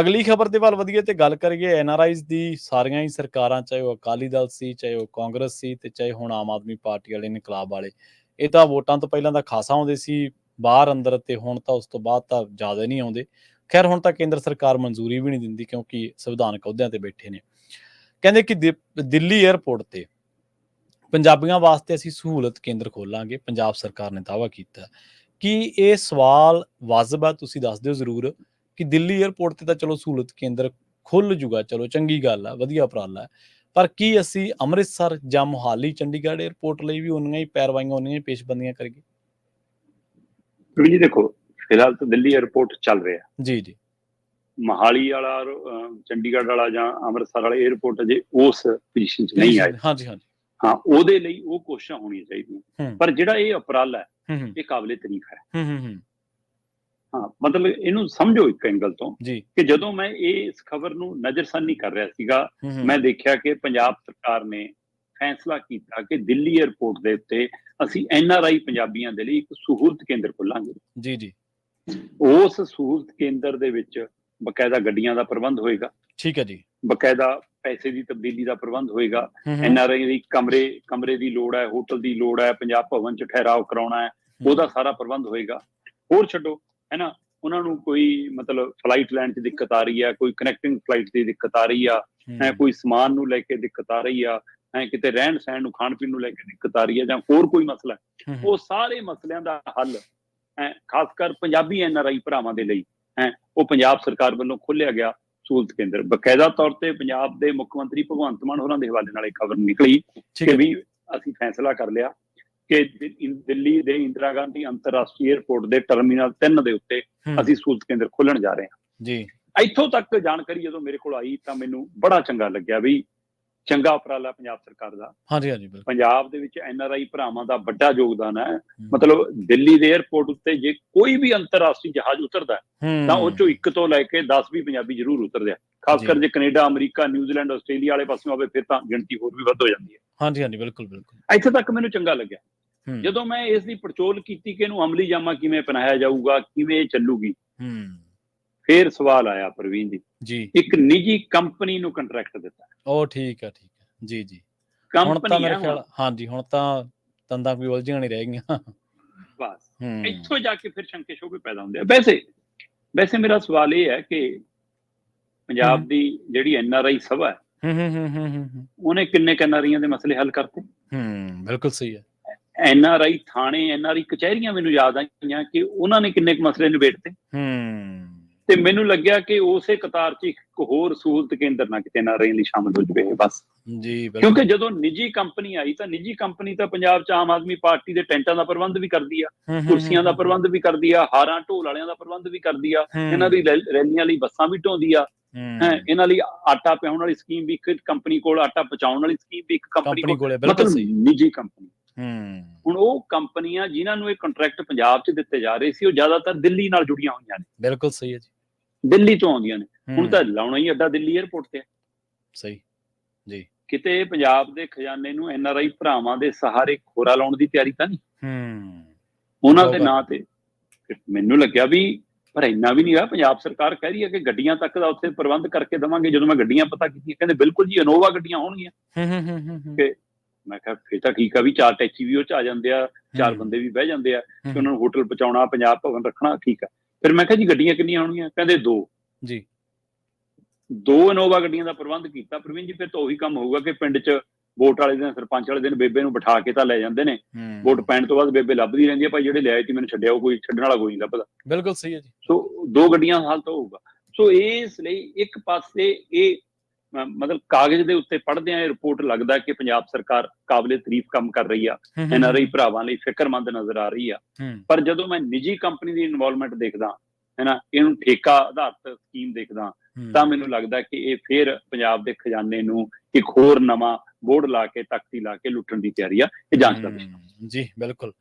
ਅਗਲੀ ਖਬਰ ਦੇ ਵੱਲ ਵਧੀਏ ਤੇ ਗੱਲ ਕਰੀਏ ਐਨਆਰਆਈਜ਼ ਦੀ, ਸਾਰੀਆਂ ਹੀ ਸਰਕਾਰਾਂ, ਚਾਹੇ ਉਹ ਅਕਾਲੀ ਦਲ ਸੀ, ਚਾਹੇ ਉਹ ਕਾਂਗਰਸ ਸੀ ਤੇ ਚਾਹੇ ਹੁਣ ਆਮ ਆਦਮੀ ਪਾਰਟੀ ਵਾਲੇ, ਇਨਕਲਾਬ ਵਾਲੇ। ਇਹ ਤਾਂ ਵੋਟਾਂ ਤੋਂ ਪਹਿਲਾਂ ਤਾਂ ਖਾਸਾ ਆਉਂਦੇ ਸੀ, ਬਾਹਰ ਅੰਦਰ ਤੇ ਹੁਣ ਤਾਂ ਉਸ ਤੋਂ ਬਾਅਦ ਤਾਂ ਜ਼ਿਆਦਾ ਨਹੀਂ ਆਉਂਦੇ। ਖੈਰ, ਹੁਣ ਤਾਂ ਕੇਂਦਰ ਸਰਕਾਰ ਮਨਜ਼ੂਰੀ ਵੀ ਨਹੀਂ ਦਿੰਦੀ ਕਿਉਂਕਿ ਸੰਵਿਧਾਨਕ ਅਹੁਦਿਆਂ ਤੇ ਬੈਠੇ ਨੇ। ਕਹਿੰਦੇ ਕਿ ਦਿ- ਦਿੱਲੀ 에ਅਰਪੋਰਟ ਤੇ ਪੰਜਾਬੀਆਂ ਵਾਸਤੇ ਅਸੀਂ ਸਹੂਲਤ ਕੇਂਦਰ ਖੋਲਾਂਗੇ, ਪੰਜਾਬ ਸਰਕਾਰ ਨੇ ਦਾਅਵਾ ਕੀਤਾ। ਕਿ ਇਹ ਸਵਾਲ ਵਾਜਬ ਆ, ਤੁਸੀਂ ਦੱਸ ਦਿਓ ਜ਼ਰੂਰ। ਕਿ ਦਿੱਲੀ 에ਅਰਪੋਰਟ ਤੇ ਤਾਂ ਚਲੋ ਸਹੂਲਤ ਕੇਂਦਰ ਖੁੱਲ ਜੂਗਾ ਚਲੋ ਚੰਗੀ ਗੱਲ ਆ ਵਧੀਆ ਉਪਰਾਲਾ ਪਰ ਕੀ ਅਸੀਂ ਅੰਮ੍ਰਿਤਸਰ ਜਾਂ ਮੁਹਾਲੀ ਚੰਡੀਗੜ੍ਹ 에ਅਰਪੋਰਟ ਲਈ ਵੀ ਉਨੀਆਂ ਹੀ ਪੈਰਵਾਈਆਂ ਉਨੀਆਂ ਹੀ ਪੇਸ਼ਬੰਦੀਆਂ ਕਰੀਏ? ਜੀ ਦੇਖੋ ਫਿਲਹਾਲ ਤਾਂ ਦਿੱਲੀ 에ਅਰਪੋਰਟ ਚੱਲ ਰਿਹਾ। ਜੀ ਜੀ। ਮਹਾਲੀ ਵਾਲਾ ਚੰਡੀਗੜ੍ਹ ਵਾਲਾ ਜਾਂ ਅੰਮ੍ਰਿਤਸਰ ਵਾਲਾ 에ਅਰਪੋਰਟ ਅਜੇ ਉਸ ਪੋਜੀਸ਼ਨ 'ਚ ਨਹੀਂ ਆਏ। ਹਾਂਜੀ ਹਾਂਜੀ। ਹਾਂ ਉਹਦੇ ਲਈ ਉਹ ਕੋਸ਼ਿਸ਼ਾਂ ਹੋਣੀ ਚਾਹੀਦੀਆਂ। ਪਰ ਜਿਹੜਾ ਇਹ ਉਪਰਾਲਾ ਹੈ ਇਹ ਕਾਬਲੇ ਤਾਰੀਫ ਹੈ। ਹੂੰ ਮਤਲਬ ਇਹਨੂੰ ਸਮਝੋ ਇੱਕ ਐਂਗਲ ਤੋਂ ਕਿ ਜਦੋਂ ਮੈਂ ਇਸ ਖਬਰ ਨੂੰ ਨਜ਼ਰਸਾਨੀ ਕਰ ਰਿਹਾ ਸੀਗਾ ਮੈਂ ਦੇਖਿਆ ਕਿ ਪੰਜਾਬ ਸਰਕਾਰ ਨੇ ਫੈਸਲਾ ਕੀਤਾ ਕਿ ਦਿੱਲੀ 에ਅਰਪੋਰਟ ਦੇ ਉੱਤੇ ਅਸੀਂ ਐਨਆਰਆਈ ਪੰਜਾਬੀਆਂ ਦੇ ਲਈ ਇੱਕ ਸਹੂਲਤ ਕੇਂਦਰ ਖੋਲਾਂਗੇ। ਜੀ ਜੀ। ਉਸ ਸਹੂਲਤ ਕੇਂਦਰ ਦੇ ਵਿੱਚ ਬਕਾਇਦਾ ਗੱਡੀਆਂ ਦਾ ਪ੍ਰਬੰਧ ਹੋਏਗਾ। ਠੀਕ ਹੈ ਜੀ। ਬਕਾਇਦਾ ਪੈਸੇ ਦੀ ਤਬਦੀਲੀ ਦਾ ਪ੍ਰਬੰਧ ਹੋਏਗਾ। ਹੂੰ ਹੂੰ। ਐਨਆਰਆਈ ਦੀ ਕਮਰੇ ਕਮਰੇ ਦੀ ਲੋੜ ਹੈ ਹੋਟਲ ਦੀ ਲੋੜ ਹੈ ਪੰਜਾਬ ਭਵਨ ਚ ਠਹਿਰਾਓ ਕਰਾਉਣਾ ਹੈ। ਉਹਦਾ ਸਾਰਾ ਪ੍ਰਬੰਧ ਹੋਏਗਾ। ਹੋਰ ਛੱਡੋ ਹੈ ਨਾ? ਉਹਨਾਂ ਨੂੰ ਕੋਈ ਮਤਲਬ ਫਲਾਈਟ ਲੈਣ 'ਚ ਦਿੱਕਤ ਆ ਰਹੀ ਹੈ ਕੋਈ ਕਨੈਕਟਿੰਗ ਫਲਾਈਟ ਦੀ ਦਿੱਕਤ ਆ ਰਹੀ ਆ ਹੂੰ, ਕੋਈ ਸਮਾਨ ਨੂੰ ਲੈ ਕੇ ਦਿੱਕਤ ਆ ਰਹੀ ਆ ਹੈ ਕਿਤੇ ਰਹਿਣ ਸਹਿਣ ਨੂੰ ਖਾਣ ਪੀਣ ਨੂੰ ਲੈ ਕੇ ਦਿੱਕਤ ਆ ਰਹੀ ਹੈ ਜਾਂ ਹੋਰ ਕੋਈ ਮਸਲਾ ਉਹ ਸਾਰੇ ਮਸਲਿਆਂ ਦਾ ਹੱਲ ਹੈ ਖਾਸ ਕਰ ਪੰਜਾਬੀ ਐਨਆਰਆਈ ਭਰਾਵਾਂ ਦੇ ਲਈ ਹੈ ਉਹ ਪੰਜਾਬ ਸਰਕਾਰ ਵੱਲੋਂ ਖੋਲ੍ਹਿਆ ਗਿਆ ਸਹੂਲਤ ਕੇਂਦਰ। ਬਕਾਇਦਾ ਤੌਰ ਤੇ ਪੰਜਾਬ ਦੇ ਮੁੱਖ ਮੰਤਰੀ ਭਗਵੰਤ ਮਾਨ ਹੋਰਾਂ ਦੇ ਹਵਾਲੇ ਨਾਲ ਇਹ ਖਬਰ ਨਿਕਲੀ ਕਿ ਵੀ ਅਸੀਂ ਫੈਸਲਾ ਕਰ ਲਿਆ ਕਿ ਦਿੱਲੀ ਦੇ ਇੰਦਰਾ ਗਾਂਧੀ ਅੰਤਰਰਾਸ਼ਟਰੀ 에ਅਰਪੋਰਟ ਦੇ ਟਰਮੀਨਲ 3 ਦੇ ਉੱਤੇ ਅਸੀਂ ਸਹੂਲਤ ਕੇਂਦਰ ਖੋਲਣ ਜਾ ਰਹੇ ਹਾਂ। ਜੀ। ਇੱਥੋਂ ਤੱਕ ਜਾਣਕਾਰੀ ਜਦੋਂ ਮੇਰੇ ਕੋਲ ਆਈ ਤਾਂ ਮੈਨੂੰ ਬੜਾ ਚੰਗਾ ਲੱਗਿਆ ਵੀ ਚੰਗਾ ਉਪਰਾਲਾ ਪੰਜਾਬ ਸਰਕਾਰ ਦਾ। ਹਾਂਜੀ ਹਾਂਜੀ ਬਿਲਕੁਲ। ਪੰਜਾਬ ਦੇ ਵਿੱਚ ਐਨਆਰਆਈ ਭਰਾਵਾਂ ਦਾ ਵੱਡਾ ਯੋਗਦਾਨ ਹੈ। ਮਤਲਬ ਦਿੱਲੀ ਦੇ 에ਅਰਪੋਰਟ ਉੱਤੇ ਜੇ ਕੋਈ ਵੀ ਅੰਤਰਰਾਸ਼ਟਰੀ ਜਹਾਜ਼ ਉਤਰਦਾ ਤਾਂ ਉਹ ਚੋਂ ਇੱਕ ਤੋਂ ਲੈ ਕੇ 10 ਵੀ ਪੰਜਾਬੀ ਜ਼ਰੂਰ ਉਤਰਦੇ ਆ। ਖਾਸ। ਕਰ ਜੇ ਕੈਨੇਡਾ ਅਮਰੀਕਾ ਨਿਊਜ਼ੀਲੈਂਡ ਆਸਟ੍ਰੇਲੀਆ ਵਾਲੇ ਪਾਸਿਓਂ ਆਵੇ ਫਿਰ ਤਾਂ ਗਿਣਤੀ ਹੋਰ ਵੀ ਵੱਧ ਹੋ ਜਾਂਦੀ ਹੈ। ਹਾਂਜੀ ਹਾਂਜੀ ਬਿਲਕੁਲ ਬਿਲਕੁਲ। ਇੱਥੇ ਤੱਕ ਮੈਨੂੰ ਚੰਗਾ ਲੱਗਿਆ। ਜਦੋਂ ਮੈਂ ਇਸ ਦੀ ਪੜਚੋਲ ਕੀਤੀ ਕਿ ਇਹਨੂੰ ਅਮਲੀ ਜਾਮਾ ਕਿਵੇਂ ਪਨਾਇਆ ਜਾਊਗਾ ਕਿਵੇਂ ਇਹ ਚੱਲੂਗੀ ਹੂੰ। ਫਿਰ ਸਵਾਲ ਆਇਆ ਪ੍ਰਵੀਨ ਜੀ। ਜੀ। ਇੱਕ ਨਿੱਜੀ ਕੰਪਨੀ ਨੂੰ ਕੰਟਰੈਕਟ ਦਿੱਤਾ। ਉਹ ਠੀਕ ਹੈ ਠੀਕ ਹੈ ਜੀ ਜੀ। ਹੁਣ ਤਾਂ ਮੇਰੇ ਖਿਆਲ ਹਾਂਜੀ ਹੁਣ ਤਾਂ ਤੰਦਾਂ ਕੋਈ ਉਲਝੀਆਂ ਨਹੀਂ ਰਹਿ ਗਈਆਂ। ਬਸ। ਇੱਥੋਂ ਜਾ ਕੇ ਫਿਰ ਸ਼ੰਕੇ ਸ਼ੋਭੇ ਪੈਦਾ ਹੁੰਦੇ ਆ। ਵੈਸੇ ਵੈਸੇ ਮੇਰਾ ਸਵਾਲ ਇਹ ਹੈ ਕਿ ਪੰਜਾਬ। ਦੀ ਜਿਹੜੀ ਐਨਆਰਆਈ ਸਭਾ ਹੈ ਹੂੰ ਹੂੰ ਹੂੰ ਹੂੰ ਹੂੰ, ਹੂੰ ਉਹਨੇ ਕਿੰਨੇ ਐਨਆਰਆਈਆਂ ਦੇ ਮਸਲੇ ਹੱਲ ਕਰਤੇ? ਹੂੰ ਬਿਲਕੁਲ ਸਹੀ ਹੈ। ਐਨਆਰਆਈ ਥਾਣੇ ਐਨਆਰਆਈ ਕਚਹਿਰੀਆਂ ਮੈਨੂੰ ਯਾਦ ਆਈਆਂ ਕਿ ਉਹਨਾਂ ਨੇ ਕਿੰਨੇ ਕੁ ਮਸਲੇ ਨਿਬੇੜਤੇ ਹੂੰ। ਤੇ ਮੈਨੂੰ ਲੱਗਿਆ ਕਿ ਉਸੇ ਕਤਾਰ 'ਚ ਇੱਕ ਹੋਰ ਸਹੂਲਤ ਕੇਂਦਰ ਨਾ ਕਿਤੇ ਐਨਆਰਆਈ ਲਈ ਸ਼ਾਮਲ ਹੋ ਜਵੇ ਬਸ। ਜੀ ਕਿਉਂਕਿ ਜਦੋਂ ਨਿੱਜੀ ਕੰਪਨੀ ਆਈ ਤਾਂ ਨਿੱਜੀ ਕੰਪਨੀ ਤਾਂ ਪੰਜਾਬ 'ਚ ਆਮ ਆਦਮੀ ਪਾਰਟੀ ਦੇ ਟੈਂਟਾਂ ਦਾ ਪ੍ਰਬੰਧ ਵੀ ਕਰਦੀ ਆ ਕੁਰਸੀਆਂ ਦਾ ਪ੍ਰਬੰਧ ਵੀ ਕਰਦੀ ਆ ਹਾਰਾਂ ਢੋਲ ਵਾਲਿਆਂ ਦਾ ਪ੍ਰਬੰਧ ਵੀ ਕਰਦੀ ਆ ਇਹਨਾਂ ਦੀ ਰੈਲ- ਰੈਲੀਆਂ ਲਈ ਬੱਸਾਂ ਵੀ ਢੋਂਦੀ ਆ। ਇਹਨਾਂ ਲਈ ਆਟਾ ਪਿਆਉਣ ਵਾਲੀ ਸਕੀਮ ਵੀ ਇੱਕ ਕੰਪਨੀ ਕੋਲ ਆਟਾ ਪਹੁੰਚਾਉਣ ਵਾਲੀ ਸਕੀਮ ਵੀ ਇੱਕ ਕੰਪਨੀ ਕੋਲ। ਮਤਲਬ ਨਿੱਜੀ ਕੰਪਨੀ। ਹੂੰ। ਹੁਣ ਉਹ ਕੰਪਨੀਆਂ ਜਿਨ੍ਹਾਂ ਨੂੰ ਇਹ ਕੰਟਰੈਕਟ ਪੰਜਾਬ 'ਚ ਦਿੱਤੇ ਜਾ ਰਹੇ ਸੀ ਉਹ ਜ਼ਿਆਦਾਤਰ ਦਿੱਲੀ ਨਾਲ ਜੁੜੀਆਂ ਹੋਈਆਂ ਨੇ। ਬਿਲਕੁਲ ਸਹੀ ਹੈ ਜੀ। ਦਿੱਲੀ ਤੋਂ ਆਉਂਦੀਆਂ ਨੇ। ਹੁਣ ਤਾਂ ਲਾਉਣਾ ਹੀ ਅੱਡਾ ਦਿੱਲੀ 에ਅਰਪੋਰਟ ਤੇ। ਸਹੀ। ਕਿਤੇ ਪੰਜਾਬ ਦੇ ਖਜ਼ਾਨੇ ਨੂੰ ਐਨਆਰਆਈ ਭਰਾਵਾਂ ਦੇ ਸਹਾਰੇ ਖੋਰਾ ਲਾਉਣ ਦੀ ਤਿਆਰੀ ਤਾਂ ਨਹੀਂ? ਹੂੰ। ਉਹਨਾਂ ਦੇ ਨਾਂ ਤੇ ਮੈਨੂੰ ਲੱਗਿਆ ਵੀ ਪਰ ਇੰਨਾ ਵੀ ਨਹੀਂ ਹੋਇਆ। ਪੰਜਾਬ ਸਰਕਾਰ ਕਹਿ ਰਹੀ ਹੈ ਕਿ ਗੱਡੀਆਂ ਤੱਕ ਦਾ ਉੱਥੇ ਪ੍ਰਬੰਧ ਕਰਕੇ ਦਵਾਂਗੇ। ਜਦੋਂ ਮੈਂ ਗੱਡੀਆਂ ਪਤਾ ਕੀਤੀਆਂ ਕਹਿੰਦੇ ਬਿਲਕੁਲ ਜੀ ਇਨੋਵਾ ਗੱਡੀਆਂ ਹੋਣਗੀਆਂ। ਹੂੰ ਹੂੰ ਹੂੰ, ਹੂੰ ਹੂੰ, ਕਿ ਮੈਂ ਕਿਹਾ ਫਿਰ ਤਾਂ ਠੀਕ ਆ ਵੀ ਚਾਰ ਟੈਕਸੀ ਵੀ ਉਹ ਚ ਆ ਜਾਂਦੇ ਆ ਚਾਰ ਬੰਦੇ ਵੀ ਬਹਿ ਜਾਂਦੇ ਆ ਕਿ ਉਹਨਾਂ ਨੂੰ ਹੋਟਲ ਪਹੁੰਚਾਉਣਾ ਪੰਜਾਬ ਭਵਨ ਰੱਖਣਾ ਠੀਕ ਆ। ਫਿਰ ਮੈਂ ਕਿਹਾ ਜੀ ਗੱਡੀਆਂ ਕਿੰਨੀਆਂ ਹੋਣਗੀਆਂ? ਕਹਿੰਦੇ ਦੋ। ਜੀ। ਦੋ ਇਨੋਵਾ ਗੱਡੀਆਂ ਦਾ ਪ੍ਰਬੰਧ ਕੀਤਾ। ਪ੍ਰਵੀਨ ਜੀ ਫਿਰ ਤਾਂ ਉਹੀ ਕੰਮ ਹੋਊਗਾ ਕਿ ਪਿੰਡ 'ਚ ਵੋਟ ਵਾਲੇ ਦਿਨ ਸਰਪੰਚ ਵਾਲੇ ਦਿਨ ਬੇਬੇ ਨੂੰ ਬਿਠਾ ਕੇ ਤਾਂ ਲੈ ਜਾਂਦੇ ਨੇ। ਵੋਟ ਪੈਣ ਤੋਂ ਬਾਅਦ ਬੇਬੇ ਲੱਭਦੀ ਰਹਿੰਦੀ ਹੈ ਭਾਈ ਜਿਹੜੇ ਲਿਆਏ ਸੀ ਮੈਨੂੰ ਛੱਡਿਆ ਉਹ ਕੋਈ ਛੱਡਣ ਵਾਲਾ ਕੋਈ ਨਹੀਂ ਲੱਭਦਾ। ਬਿਲਕੁਲ ਸਹੀ ਹੈ ਜੀ। ਸੋ ਦੋ ਗੱਡੀਆਂ ਹਾਲ ਤਾਂ ਹੋਊਗਾ। ਸੋ ਇਸ ਲਈ ਇੱਕ ਪਾਸੇ ਇਹ ਮਤਲਬ ਕਾਗਜ਼ ਦੇ ਉੱਤੇ ਪੜ੍ਹਦੇ ਆ ਇਹ ਰਿਪੋਰਟ ਲੱਗਦਾ ਕਿ ਪੰਜਾਬ ਸਰਕਾਰ ਕਾਬਲੇ ਤਾਰੀਫ ਕੰਮ ਕਰ ਰਹੀ ਆ ਐਨਆਰਆਈ ਭਰਾਵਾਂ ਲਈ ਫਿਕਰਮੰਦ ਨਜ਼ਰ ਆ ਰਹੀ ਆ। ਪਰ ਜਦੋਂ ਮੈਂ ਨਿੱਜੀ ਕੰਪਨੀ ਦੀ ਇਨਵੋਲਵਮੈਂਟ ਦੇਖਦਾ ਹੈਨਾ ਇਹਨੂੰ ਠੇਕਾ ਆਧਾਰਿਤ ਸਕੀਮ ਦੇਖਦਾ ਤਾਂ ਮੈਨੂੰ ਲੱਗਦਾ ਕਿ ਇਹ ਫੇਰ ਪੰਜਾਬ ਦੇ ਖਜ਼ਾਨੇ ਨੂੰ ਇੱਕ ਹੋਰ ਨਵਾਂ ਬੋਰਡ ਲਾ ਕੇ ਤਖਤੀ ਲਾ ਕੇ ਲੁੱਟਣ ਦੀ ਤਿਆਰੀ ਆ ਇਹ ਜਾਂਚ ਦਾ ਜੀ ਬਿਲਕੁਲ।